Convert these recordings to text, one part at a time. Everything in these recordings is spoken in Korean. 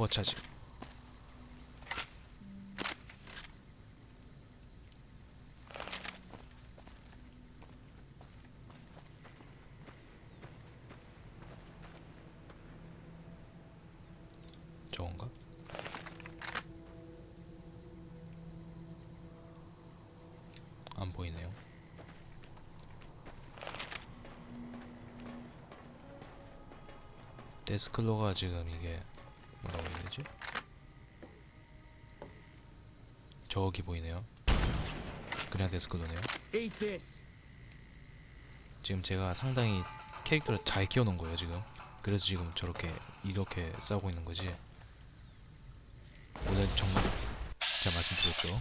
오버차지. 저건가? 안 보이네요. 데스클로가 지금 이게 뭐라고 해야 되지? 저기 보이네요. 그냥 this. 지금 제가 상당히 캐릭터를 잘 키워놓은 거예요 지금. 그래서 지금 저렇게 이렇게 싸우고 있는 거지. 원래 정말 제가 말씀드렸죠.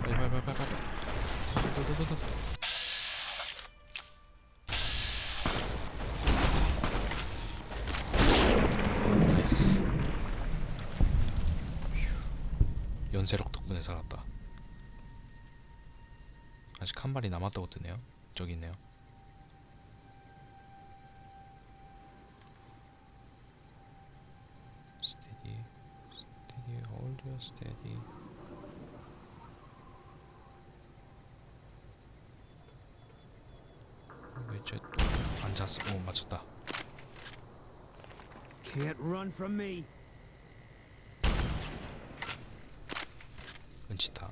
빨리 빨리 빨리 빨리 빨리. 덕분에 살았다. 아직 한 마리 남았다고 뜨네요. 저기 있네요. 스테디, 스테디, 홀드 스테디. 왜쟤또 앉았어? 오 맞췄다. Can't run from me. 은치타.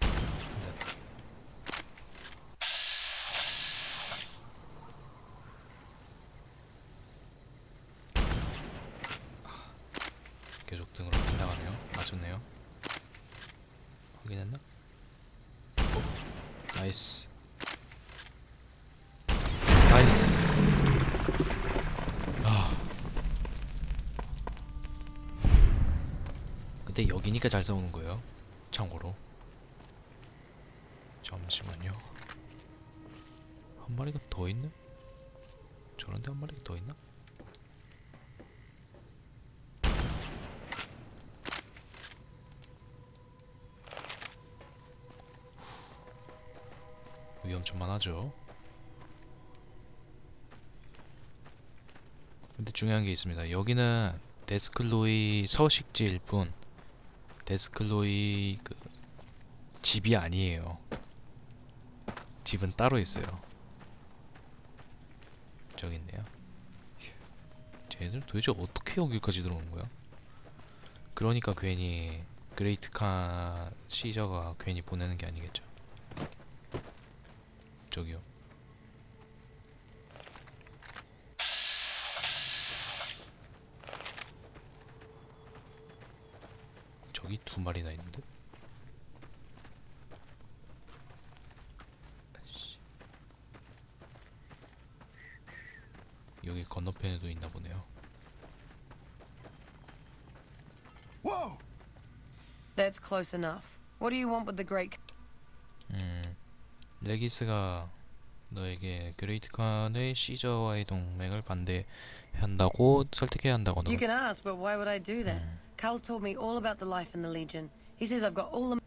네. 계속 등으로 빗나가네요. 맞췄네요. 확인했나? 나이스. 나이스. 아. 근데 여기니까 잘 싸우는 거예요. 참고로. 잠시만요. 한 마리가 더 있네? 저런데 한 마리가 더 있나? 위험천만하죠. 근데 중요한 게 있습니다. 여기는 데스클로이 서식지일 뿐 데스클로이 그 집이 아니에요. 집은 따로 있어요. 저기 있네요. 쟤들 도대체 어떻게 여기까지 들어오는 거야? 그러니까 괜히 그레이트 칸 시저가 괜히 보내는 게 아니겠죠. 저기요. 저기 두 마리나 있는데? 아이씨. 여기 건너편에도 있나 보네요. That's close enough. What do you want with the great? 음, 레기스가 너에게 그레이트 칸의 시저와의 동맹을 반대한다고 설득해야 한다고 너. You can ask, but why would I do that? 음, Carl told me all about the life in the Legion. He says I've got all the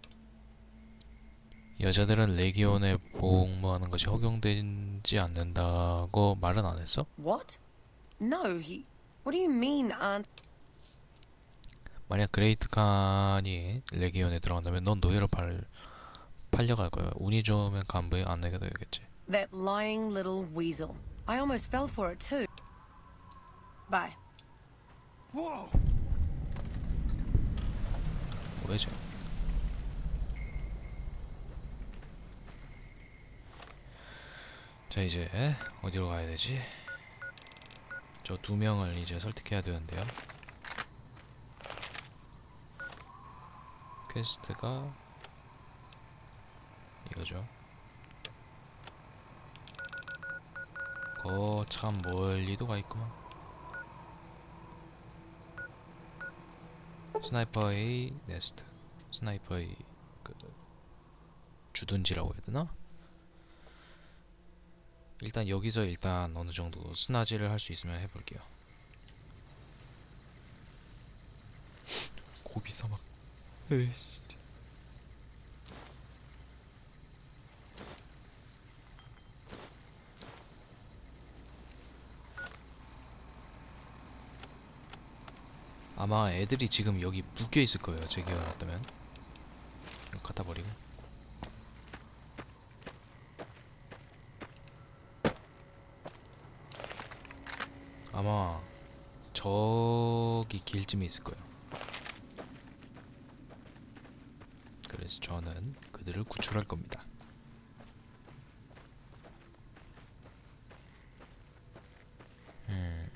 여자들은 레기온에 복무하는 것이 허용되지 않는다고 말은 안 했어? what? No, he. What do you mean, Aunt? 만약 그레이트 칸이 레기온에 들어간다면 넌 노예로 팔 팔려갈 거야. 운이 좋으면 간부에 안내가 되겠지. That lying little weasel. I almost fell for it too. Bye. Whoa! 왜죠? 자 이제 어디로 가야 되지? 저 두 명을 이제 설득해야 되는데요. 퀘스트가 이거죠. 거참 멀리도 가 있구만. 스나이퍼의 네스트. 스나이퍼의 그 주둔지라고 해야 되나? 일단 여기서 일단 어느 정도 스나지를 할 수 있으면 해볼게요. 고비 사막. 에이씨. 아마 애들이 지금 여기 묶여 있을 거예요. 제가 놨다면 이거 갖다 버리고. 아마 저기 길쯤에 있을 거예요. 그래서 저는 그들을 구출할 겁니다. 음.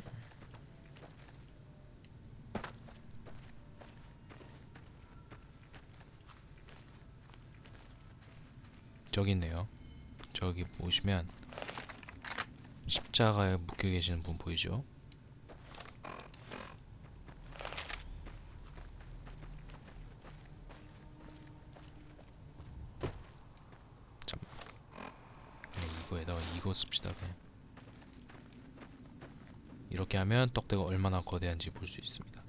저기 있네요. 저기 보시면 십자가에 묶여 계시는 분 보이죠? 잠. 그냥 이거에다가 이거 씁시다 그냥. 이렇게 하면 떡대가 얼마나 거대한지 볼 수 있습니다.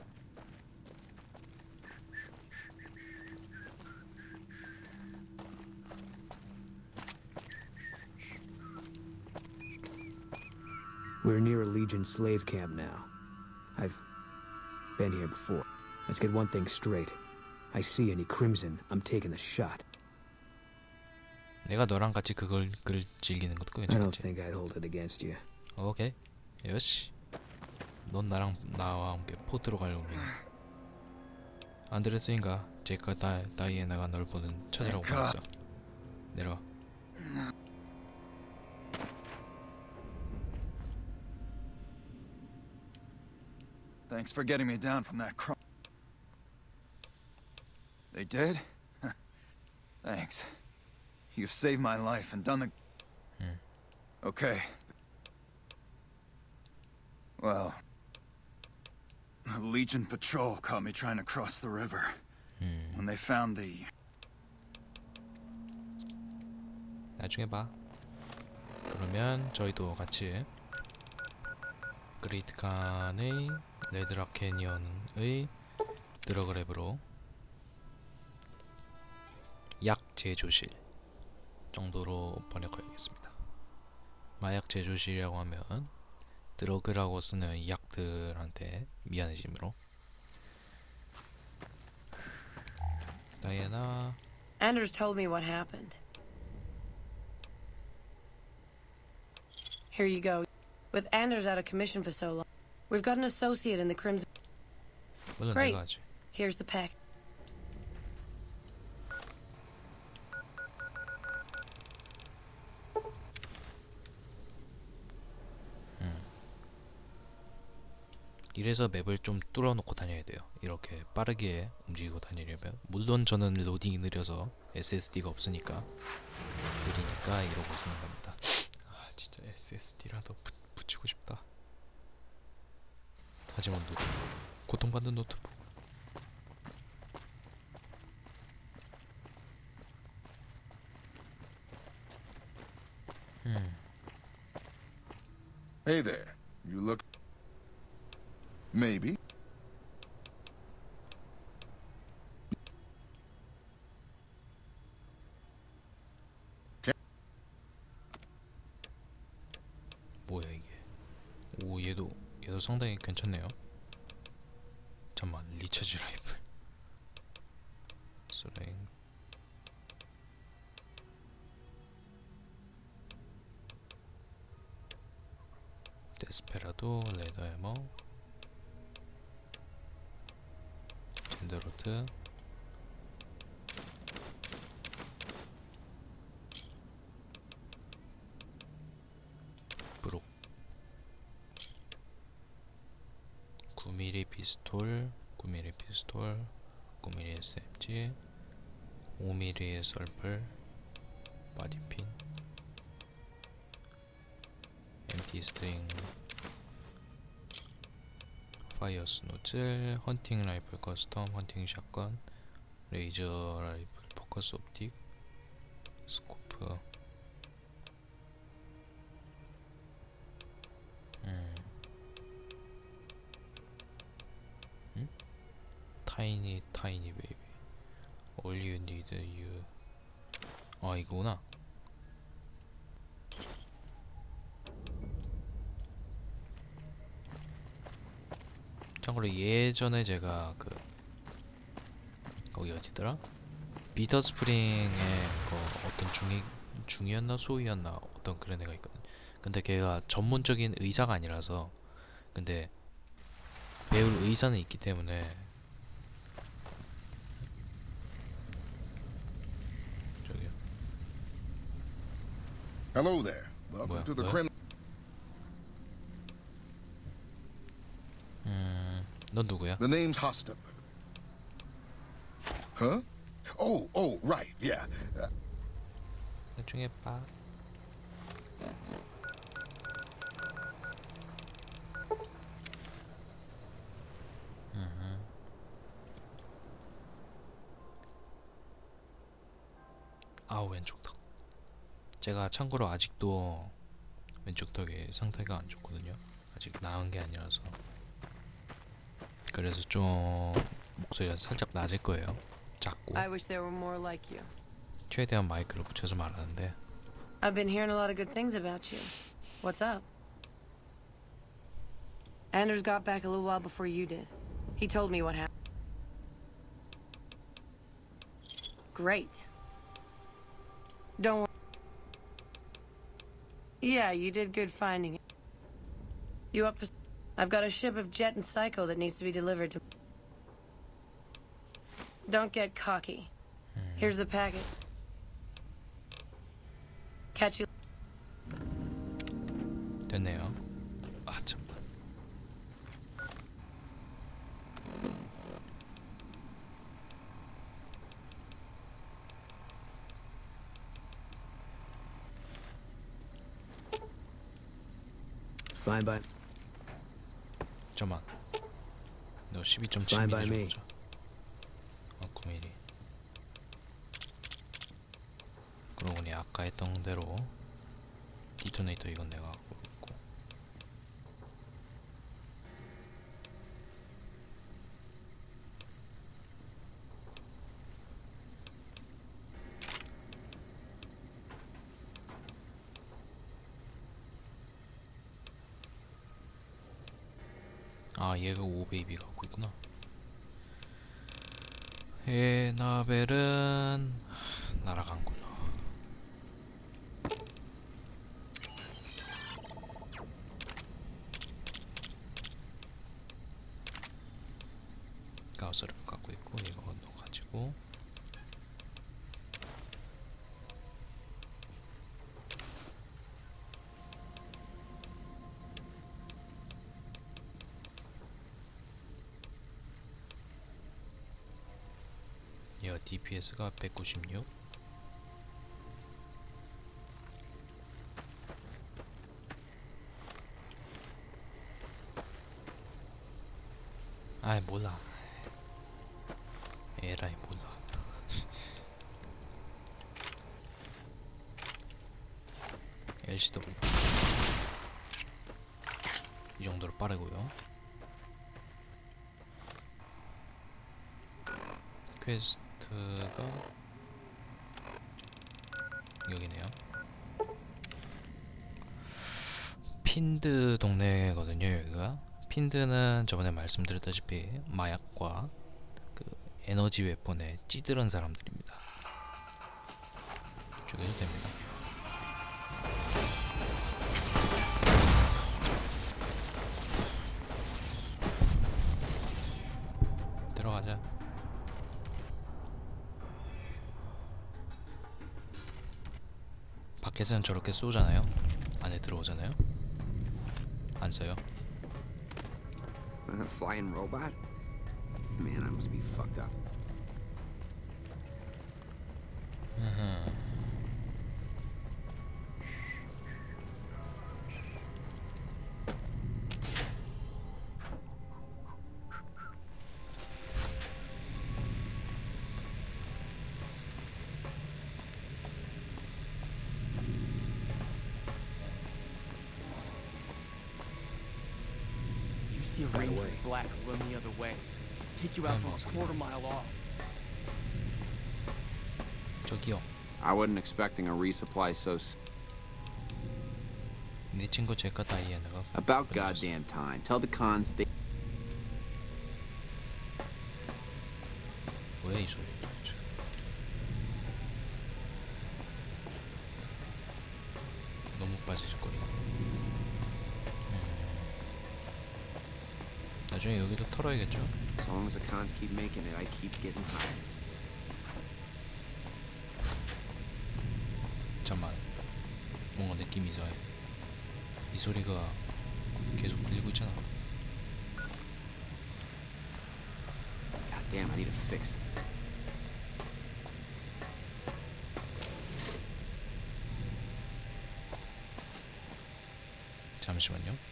We're near a Legion slave camp now. I've been here before. Let's get one thing straight. I see any crimson, I'm taking a shot. 내가 너랑 같이 그걸 글 즐기는 것도 I don't 괜찮지. think I'd hold it against you. 오케이. 요시. 넌 나랑 나와 함께 포트로 가려고 해. 안드레스인가? 제가 다 다이애나가 널 보는 천이라고 내가- 보냈어. 내려와. Thanks for getting me down from that cro- They did? Thanks. You've saved my life and done the. Hmm. Okay. Well. The Legion patrol caught me trying to cross the river. 음, When they found the. 나중에 봐. 그러면 저희도 같이 그레이트 칸의 레드락 캐니언의 드러그랩으로 약 제조실 정도로 번역하겠습니다. 마약 제조실이라고 하면 드러그라고 쓰는 이 약들한테 미안해짐으로 다이애나 Anders told me what happened. Here you go. With Anders out of commission for so long, we've got an associate in the Crimson. 물론 Great. 내가 하지. Here's the pack. 이래서 맵을 좀 뚫어놓고 다녀야 돼요. 이렇게 빠르게 움직이고 다니려면 물론 저는 로딩이 느려서 SSD가 없으니까 느리니까 이러고 쓰는 겁니다. 아 진짜 SSD라도 붙, 붙이고 싶다. 하지만 노트 고통받는 노트북. 음. Hey there. You look. Maybe. 뭐야 이게? 오 얘도 얘도 상당히 괜찮네요. 잠만 리처지 라이플. 슬랭. 데스페라도 레더 에머. 젠더로드. 피스톨, 9mm 피스톨, 9mm SMG, 5mm 썰풀, 바디핀, MT 스트링, 파이어 스 노즐, 헌팅 라이플 커스텀, 헌팅 샷건, 레이저 라이플 포커스 옵틱, 스코프, 타이니 타이니 베이비 All you need you 아 이거구나 참고로 예전에 제가 그 거기 어디더라? 비터 스프링의 그 어떤 중이 중이었나 소위였나 어떤 그런 애가 있거든. 근데 걔가 전문적인 의사가 아니라서 근데 배울 의사는 있기 때문에 Hello there. Welcome Well, to the well. crim. 음, 넌 누구야? The name's Hostem. Huh? Oh, oh, right, yeah. Uh, 나중에 봐. 음흠. 아우 왼쪽 턱. 제가 참고로 아직도 왼쪽 턱이 상태가 안 좋거든요. 아직 나은 게 아니라서. 그래서 좀 목소리가 살짝 낮을 거예요. 작고 I wish there were more like you. 최대한 마이크를 붙여서 말하는데 I've been hearing a lot of good things about you. What's up? Anders got back a little while before you did. He told me what happened. Great. Don't worry. Yeah, you did good finding it. You up for... I've got a ship of Jet and Psycho that needs to be delivered to... Don't get cocky. Here's the packet. Catch you... 됐네요. Fine by 잠만. 너 12.7mm Fine by me. 줘 보자. 어 9mm. 그러고 보니 아까 했던 대로 디토네이터 이건 내가 아 얘가 오베이비 갖고 있구나. 에나벨은 날아간구나. 가우스를 갖고 있고 이거 넣어가지고 얘가 DPS가 196 아이 몰라. 에라이 몰라. LCW 이 정도로 빠르고요. 퀘스트 가 여기네요. 핀드 동네거든요, 여기가. 핀드는 저번에 말씀드렸다시피 마약과 그 에너지 웨폰에 찌들은 사람들입니다. 죽여도 됩니다. 밖에서는 저렇게 쏘잖아요. 안에 들어오잖아요. 안 써요. A flying robot? Man, I must be fucked up. You see a Right ranger away. in black run the other way. Take you out I'm from awesome. a quarter mile off. 저기요. I wasn't expecting a resupply so s- 네 친구 제가 다이애나가 About 끝났어. goddamn time. Tell the cons they 털어야겠죠? As long as the cons keep making it, I keep getting high. 잠만 뭔가 느낌이 이상해 이 소리가 계속 들리고 있잖아 God damn, I need a fix. 잠시만요